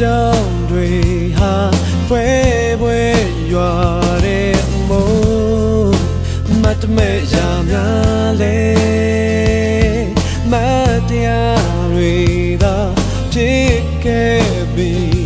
ကြောင်တွေဟာဖွဲဖွဲရွာတဲ့မိုးမတ်မဲရာများလေမတ်တရားတွေသာဖြစ်ခဲ့ပြီ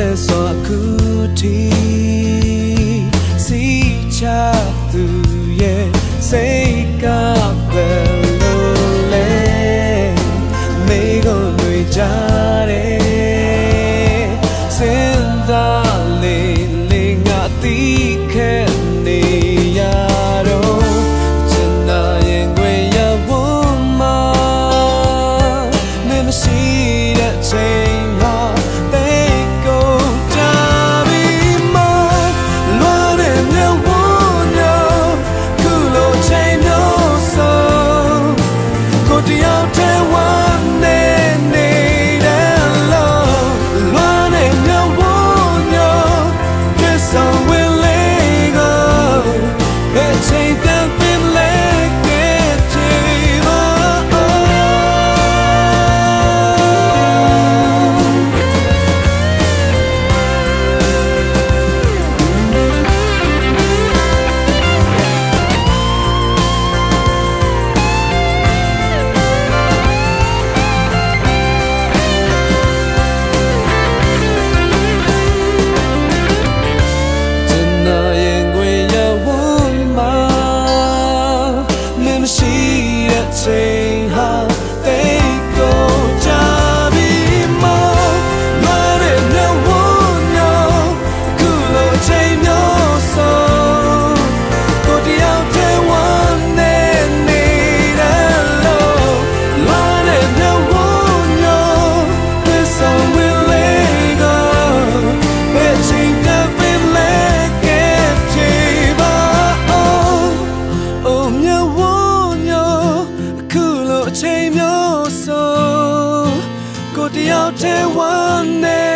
雪山。sem ter te one day.